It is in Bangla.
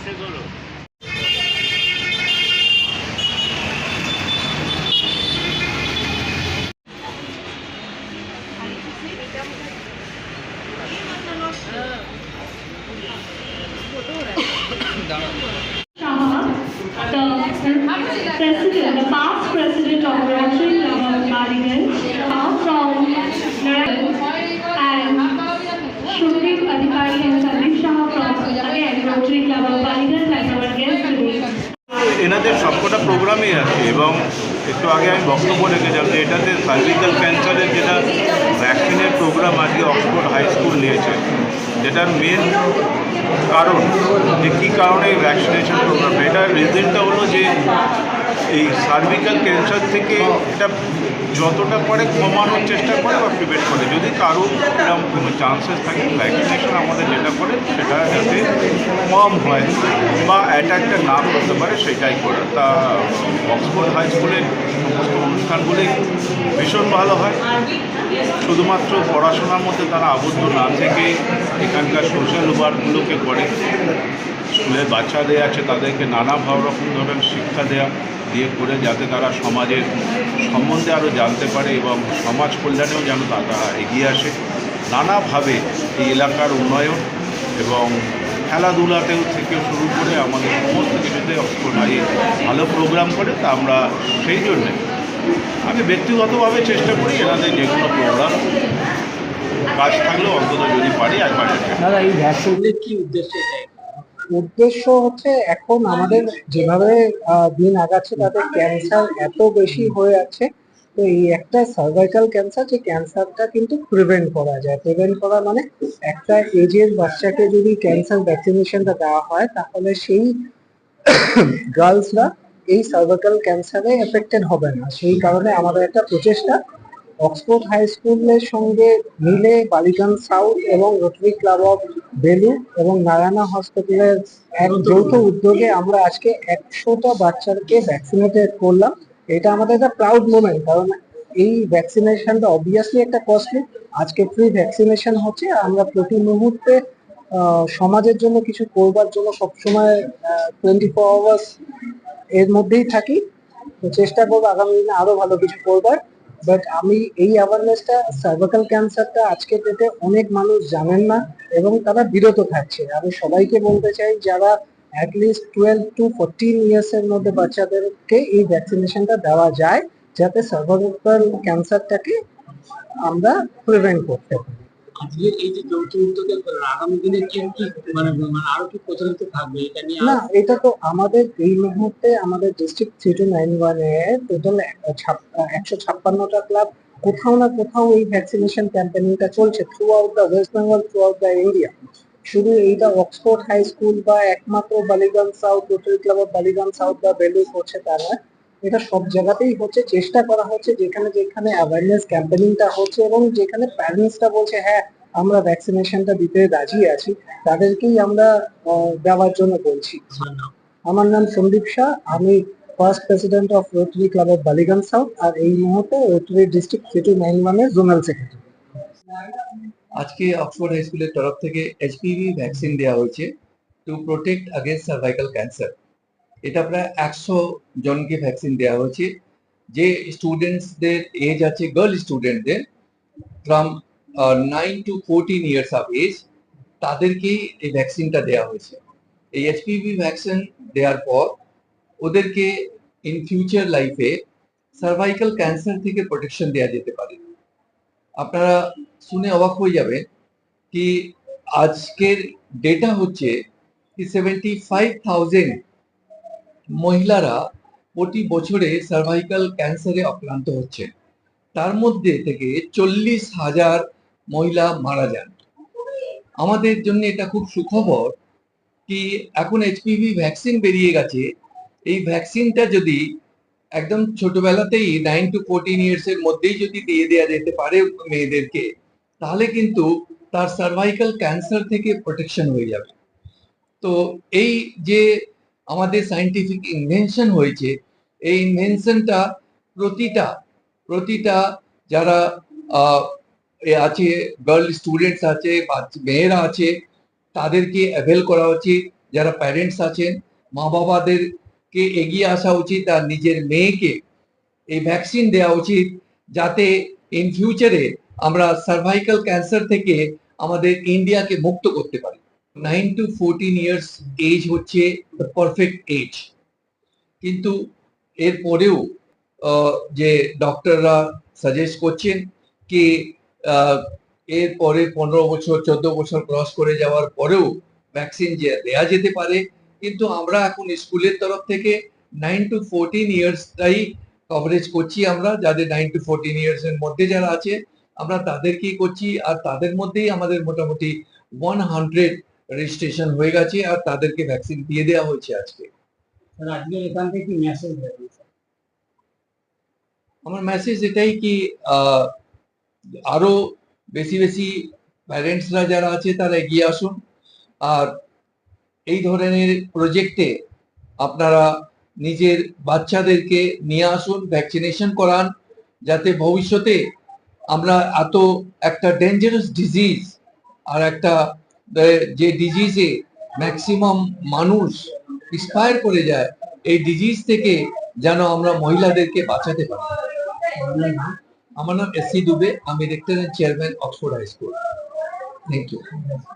গেছে গরু দাঁড়ান সবকটা প্রোগ্রামই আছে এবং একটু আগে আমি বক্তব্য রেখেছিলাম যে এটাতে সার্ভিক্যাল ক্যান্সারের যেটা ভ্যাকসিনের প্রোগ্রাম আজকে অক্সফোর্ড হাই স্কুল নিয়েছে, যেটার মেন কারণ যে কী কারণে এই ভ্যাকসিনেশন প্রোগ্রাম এটার রিজনটা হলো যে এই সার্ভিক্যাল ক্যান্সার থেকে এটা যতটা পারে কমানোর চেষ্টা করে বা প্রিভেন্ট করে। যদি কারও এরকম কোনো চান্সেস থাকে ভ্যাকসিনেশন আমাদের যেটা করে, সেটা যাতে কম হয় বা অ্যাটাকটা না করতে পারে, সেটাই করে তা অক্সফোর্ড হাই স্কুলের সমস্ত অনুষ্ঠানগুলি ভীষণ ভালো হয়। শুধুমাত্র পড়াশোনার মধ্যে তারা আবদ্ধ না থেকে এখানকার সোশ্যাল ওয়ার্কগুলোকে করে। স্কুলের বাচ্চাদের আছে, তাদেরকে নানা ভাব রকম ধরনের শিক্ষা দেওয়া দিয়ে করে যাতে তারা সমাজের সম্বন্ধে আরও জানতে পারে এবং সমাজ কল্যাণেও যেন তারা এগিয়ে আসে। নানাভাবে এই এলাকার উন্নয়ন এবং খেলাধুলাতেও থেকে শুরু করে আমাদের সমস্ত কিছুতে অক্সফোর্ড হাই ভালো প্রোগ্রাম করে তা আমরা সেই জন্যে। আমি ব্যক্তিগতভাবে চেষ্টা করি এনাদের যে কোনো প্রোগ্রাম কাজ থাকলেও অন্তত যদি পারি একবার দাদা, এই ভ্যাকসিনের কি উদ্দেশ্য উদ্দেশ্য হচ্ছে এখন আমাদের যেভাবে দিন আগাচ্ছে তাতে ক্যান্সার এত বেশি হয়ে যাচ্ছে। তো এই একটা সার্ভাইকাল ক্যান্সার যে ক্যান্সারটা কিন্তু প্রিভেন্ট করা যায়। প্রিভেন্ট করা মানে একটা এজের বাচ্চাকে যদি ক্যান্সার ভ্যাকসিনেশনটা দেওয়া হয়, তাহলে সেই গার্লসরা এই সার্ভাইকাল ক্যান্সারে এফেক্টেড হবে না। সেই কারণে আমাদের একটা প্রচেষ্টা অক্সফোর্ড হাই স্কুলের সঙ্গে মিলে বালিগঞ্জ সাউথ এবং রোটারি ক্লাব অফ বেলু এবং নারায়ণা হসপিটালের এক যৌথ উদ্যোগে আমরা আজকে একশোটা বাচ্চাকে ভ্যাকসিনেটেড করলাম। এটা আমাদের একটা প্রাউড মোমেন্ট কারণ এই ভ্যাকসিনেশনটা অবভিয়াসলি একটা কস্টলি আজকে ফ্রি ভ্যাকসিনেশন হচ্ছে, আমরা প্রতি মুহূর্তে সমাজের জন্য কিছু করবার জন্য সবসময় টোয়েন্টি ফোর আওয়ার্স এর মধ্যেই থাকি। তো চেষ্টা করব আগামী দিনে আরও ভালো কিছু করবার। বাট আমি এই অ্যাওয়ারনেসটা সার্ভাইকাল ক্যান্সারটা আজকে ডেটে অনেক মানুষ জানেন না এবং তারা বিরত থাকছে। আমি সবাইকে বলতে চাই, যারা at least twelve to fourteen ইয়ার্সের মধ্যে বাচ্চাদেরকে এই ভ্যাকসিনেশনটা দেওয়া যায়, যাতে সার্ভাইকাল ক্যান্সারটাকে আমরা প্রিভেন্ট করতে পারি। মানে মানে একশো ছাপ্পান্নটা ক্লাব কোথাও না কোথাও এই ভ্যাকসিনেশন চলছে through West Bengal through the India শুধু এইটা অক্সফোর্ড হাই স্কুল বা একমাত্র Ballygunge south rotary club of Ballygunge south বা বেলুর করছে তা নয় এটা সব জায়গাতেই হচ্ছে। চেষ্টা করা হচ্ছে যেখানে যেখানে অ্যাওয়ারনেস ক্যাম্পেনিংটা হচ্ছে এবং যেখানে প্যারেন্টসরা বলছে হ্যাঁ আমরা ভ্যাকসিনেশনটা দিতে রাজি আছি। তাদেরকেই আমরা দেওয়ার জন্য বলছি। আমার নাম সন্দীপ শাহ। আমি first president of rotary club of Ballygunge south আর এই মুহূর্তে rotary district three two nine ওয়ানের জোনাল সেক্রেটারি আজকে অক্সফোর্ড হাই স্কুলের তরফ থেকে এইচপিভি ভ্যাকসিন দেওয়া হয়েছে to protect against cervical cancer এটা প্রায় একশো জনকে ভ্যাকসিন দেওয়া হয়েছে। যে স্টুডেন্টসদের এজ আছে গার্ল স্টুডেন্টদের from nine to fourteen years of age তাদেরকেই এই ভ্যাকসিনটা দেওয়া হয়েছে। এই এইচপিভি ভ্যাকসিন দেওয়ার পর, ওদেরকে ইন ফিউচার লাইফে সার্ভাইকাল ক্যান্সার থেকে প্রোটেকশন দেওয়া যেতে পারে। আপনারা শুনে অবাক হয়ে যাবেন কি আজকের ডেটা হচ্ছে কি সেভেন্টি ফাইভ থাউজেন্ড মহিলারা প্রতি বছরে সার্ভাইকাল ক্যান্সারে আক্রান্ত হচ্ছে। তার মধ্যে থেকে চল্লিশ হাজার মহিলা মারা যান। আমাদের জন্য এটা খুব সুখবর কি এখন এইচপিভি ভ্যাকসিন বেরিয়ে গেছে। এই ভ্যাকসিনটা যদি একদম ছোটবেলাতেই নাইন টু ফোরটিন ইয়ার্স এর মধ্যেই যদি দিয়ে দেওয়া যেতে পারে মেয়েদেরকে, তাহলে কিন্তু তার সার্ভাইকাল ক্যান্সার থেকে প্রোটেকশন হয়ে যাবে। তো এই যে আমাদের সাইন্টিফিক ইনভেনশন হয়েছে। এই ইনভেনশনটা প্রতিটা প্রতিটা যারা আছে গার্ল স্টুডেন্টস আছে মেয়েরা আছে, তাদেরকে অ্যাভেল করা উচিত। যারা প্যারেন্টস আছেন মা বাবাদেরকে এগিয়ে আসা উচিত আর নিজের মেয়েকে এই ভ্যাকসিন দেওয়া উচিত যাতে ইন ফিউচারে আমরা সার্ভাইকাল ক্যান্সার থেকে আমাদের ইন্ডিয়াকে মুক্ত করতে পারি। Nine to fourteen years age হচ্ছে দ্য পারফেক্ট এজ কিন্তু এর পরেও যে ডক্টররা সাজেস্ট করছেন কি আহ, এর পরে পনেরো বছর চোদ্দ বছর ক্রস করে যাওয়ার পরেও ভ্যাকসিন দেয়া যেতে পারে কিন্তু আমরা এখন স্কুলের তরফ থেকে নাইন টু ফোরটিন ইয়ার্সটাই কভারেজ করছি আমরা যাদের নাইন টু ফোরটিন ইয়ার্স এর মধ্যে যারা আছে আমরা তাদেরকেই করছি আর তাদের মধ্যেই আমাদের মোটামুটি ওয়ান হান্ড্রেড রেজিস্ট্রেশন হয়ে গেছে আর তাদেরকে ভ্যাকসিন দিয়ে দেওয়া হয়েছে আজকে। আজকে এখান থেকে মেসেজ আমার মেসেজ এটাই কি আরও বেশি বেশি প্যারেন্টসরা যারা আছে তারা এগিয়ে আসুন। আর এই ধরনের প্রজেক্টে আপনারা নিজের বাচ্চাদেরকে নিয়ে আসুন ভ্যাকসিনেশন করান যাতে ভবিষ্যতে আমরা এত একটা ডেঞ্জারাস ডিজিজ আর একটা যে ডিজিজে ম্যাক্সিমাম মানুষ ইন্সপায়ার করে যায়, এই ডিজিজ থেকে যেন আমরা মহিলাদেরকে বাঁচাতে পারি। আমার নাম এস সি দুবে, আমি rector chairman Oxford high school thank you